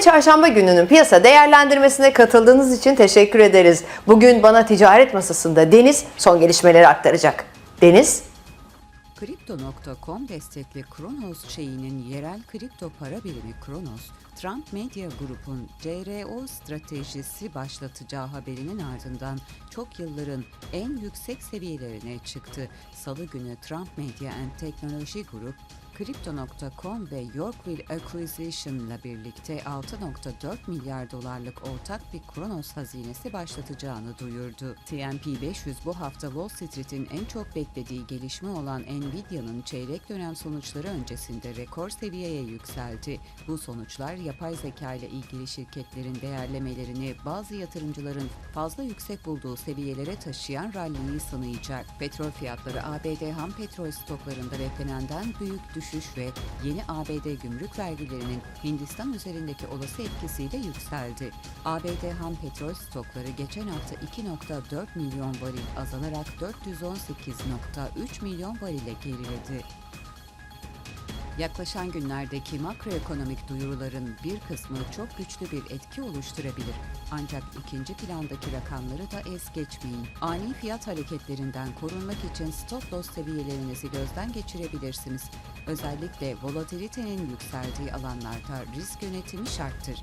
Çarşamba gününün piyasa değerlendirmesine katıldığınız için teşekkür ederiz. Bugün bana ticaret masasında Deniz son gelişmeleri aktaracak. Deniz, Crypto.com destekli Kronos şeyinin yerel kripto para birimi Kronos, Trump Media Group'un CRO stratejisi başlatacağı haberinin ardından çok yılların en yüksek seviyelerine çıktı. Salı günü Trump Media and Technology Group, Crypto.com ve Yorkville Acquisition ile birlikte 6.4 milyar dolarlık ortak bir Kronos hazinesi başlatacağını duyurdu. TMP 500 bu hafta Wall Street'in en çok beklediği gelişme olan Nvidia'nın çeyrek dönem sonuçları öncesinde rekor seviyeye yükseldi. Bu sonuçlar yapay zeka ile ilgili şirketlerin değerlemelerini bazı yatırımcıların fazla yüksek bulduğu seviyelere taşıyan ralliyi sınayacak. Petrol fiyatları ABD ham petrol stoklarında beklenenden büyük düşüş ve yeni ABD gümrük vergilerinin Hindistan üzerindeki olası etkisiyle yükseldi. ABD ham petrol stokları geçen hafta 2.4 milyon varil azalarak 418.3 milyon varile geriledi. Yaklaşan günlerdeki makroekonomik duyuruların bir kısmı çok güçlü bir etki oluşturabilir. Ancak ikinci plandaki rakamları da es geçmeyin. Ani fiyat hareketlerinden korunmak için stop loss seviyelerinizi gözden geçirebilirsiniz. Özellikle volatilitenin yükseldiği alanlarda risk yönetimi şarttır.